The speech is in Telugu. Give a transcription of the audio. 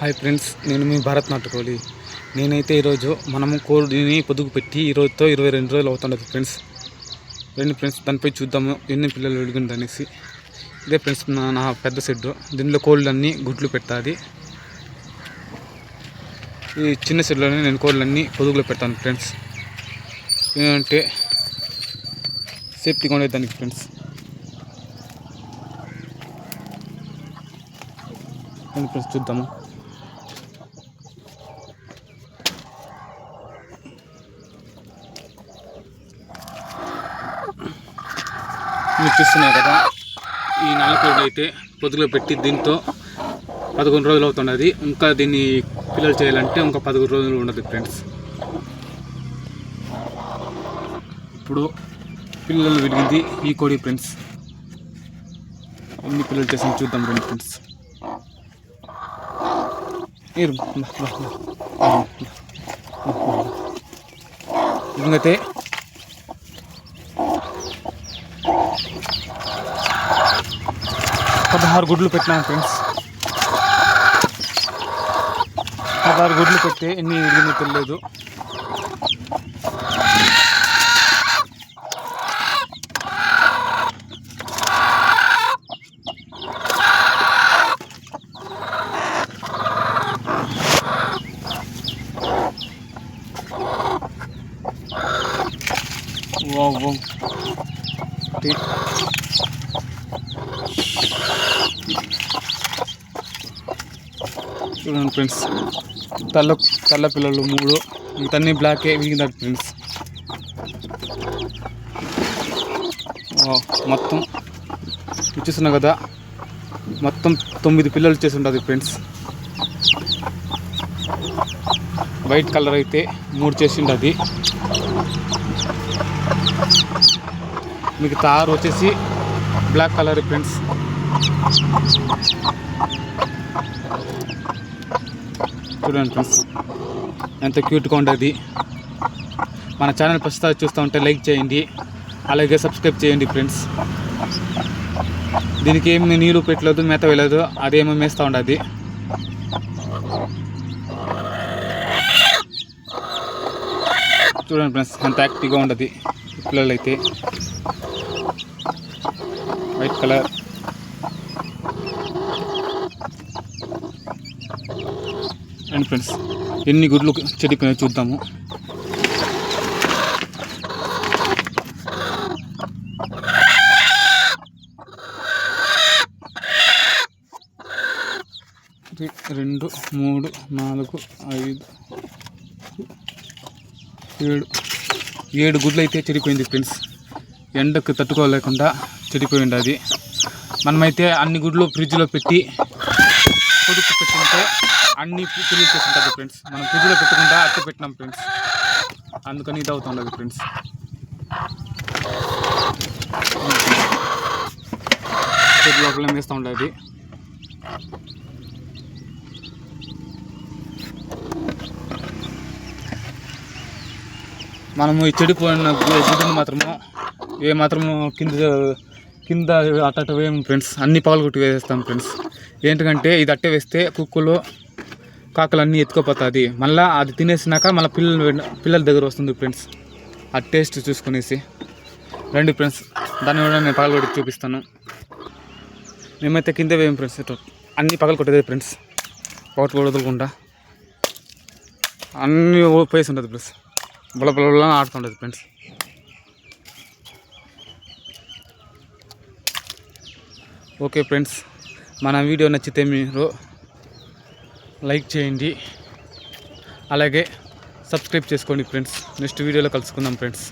హాయ్ ఫ్రెండ్స్ నేను మీ భారత్ నాటుకోలి నేనైతే ఈరోజు మనము కోడిని పొదుగు పెట్టి ఈరోజుతో ఇరవై రెండు రోజులు అవుతుండదు ఫ్రెండ్స్. రెండు ఫ్రెండ్స్ దానిపై చూద్దాము ఎన్ని పిల్లలు వెలుగుంది అనేసి. ఇదే ఫ్రెండ్స్ నా నా పెద్ద షెడ్డు దీనిలో కోళ్ళన్నీ గుడ్లు పెట్టాలి. ఈ చిన్న షెడ్లోనే నేను కోళ్ళన్నీ పొదుగులో పెడతాను ఫ్రెండ్స్. ఏంటంటే సేఫ్టీగా ఉండేది దానికి ఫ్రెండ్స్. ఫ్రెండ్స్ చూద్దాము. చూస్తున్నారు కదా. ఈ నల్లకోడి అయితే పొదుగులో పెట్టి దీంతో పదకొండు రోజులు అవుతున్నది. ఇంకా దీన్ని పిల్లలు చేయాలంటే ఇంకా పదకొండు రోజులు ఉండదు ఫ్రెండ్స్ ఇప్పుడు పిల్లలు విరిగింది ఈ కోడి ఫ్రెండ్స్ ఎన్ని పిల్లలు చేసి చూద్దాం రండి ఫ్రెండ్స్ ఇరు ఇదైతే పదహారు గుడ్లు పెట్టినాం ఫ్రెండ్స్. పదహారు గుడ్లు పెట్టి ఎన్ని ఇడిగిన తెలియదు వావ్ వావ్. చూడండి ఫ్రెండ్స్ తల్ల తల్ల పిల్లలు మూడు. ఇంకన్నీ బ్లాకే వీగినారు ఫ్రెండ్స్ మొత్తం ఇచ్చేస్తున్నా కదా. మొత్తం తొమ్మిది పిల్లలు చేసి ఉంటుంది ఫ్రెండ్స్ వైట్ కలర్ అయితే మూడు చేసి ఉంటుంది మీకు తారు వచ్చేసి బ్లాక్ కలర్ ఫ్రెండ్స్ చూడండి ఫ్రెండ్స్. ఎంత క్యూట్గా ఉండేది. మన ఛానల్ ప్రస్తుతం చూస్తూ ఉంటే లైక్ చేయండి. అలాగే సబ్స్క్రైబ్ చేయండి ఫ్రెండ్స్. దీనికి ఏమి నీళ్ళు పెట్టలేదు మేత వేయలేదు. అదేమో మేస్తూ ఉండదు. చూడండి ఫ్రెండ్స్ ఎంత యాక్టివ్గా ఉండదు. పిల్లలైతే. White colour. అండ్ ఫ్రెండ్స్ ఎన్ని గుడ్లు చెడిపోయినాయో చూద్దాము. రెండు మూడు నాలుగు ఐదు ఏడు. ఏడు గుడ్లు అయితే చెడిపోయింది ఫ్రెండ్స్ ఎండకు తట్టుకోలేకుండా చెడిపోయింది అది మనమైతే అన్ని గుడ్లు ఫ్రిడ్జ్లో పెట్టి పొదుపు పెట్టుకుంటే అన్ని పిల్లలు చేసుకుంటుంది ఫ్రెండ్స్. మనం ఫ్రిడ్జ్లో పెట్టకుండా అట్టు పెట్టినాం ఫ్రెండ్స్. అందుకని ఇది అవుతుండదు ఫ్రెండ్స్. చెట్టు లోపల వేస్తూ ఉండదు మనము ఈ చెడిపోయిన గు- మాత్రము ఏ మాత్రము కింద కింద అట్ట వేయము ఫ్రెండ్స్. అన్ని పగలు కొట్టి వేసేస్తాం ఫ్రెండ్స్. ఏంటంటే ఇది అట్టే వేస్తే కుక్కలు కాకలు అన్నీ ఎత్తుకోపోతుంది. మళ్ళీ అది తినేసినాక మళ్ళీ పిల్లలు పిల్లల దగ్గర వస్తుంది ఫ్రెండ్స్. ఆ టేస్ట్ చూసుకునేసి. రండి ఫ్రెండ్స్ దాన్ని కూడా నేను పగలు కొట్టి చూపిస్తాను. మేమైతే కింద వేయం ఫ్రెండ్స్ అన్ని పగలు కొట్టేది ఫ్రెండ్స్. ఒకటి కూడా వదలకుండా. అన్నీ పోయేసి ఉంటుంది ఫ్రెండ్స్. బుల బుల బుల ఆడుతుంటుంది ఫ్రెండ్స్. Okay friends. మన వీడియో నచ్చితే మీరు లైక్ చేయండి. అలాగే సబ్స్క్రైబ్ చేసుకోండి ఫ్రెండ్స్. నెక్స్ట్ వీడియోలో కలుసుకుందాం ఫ్రెండ్స్.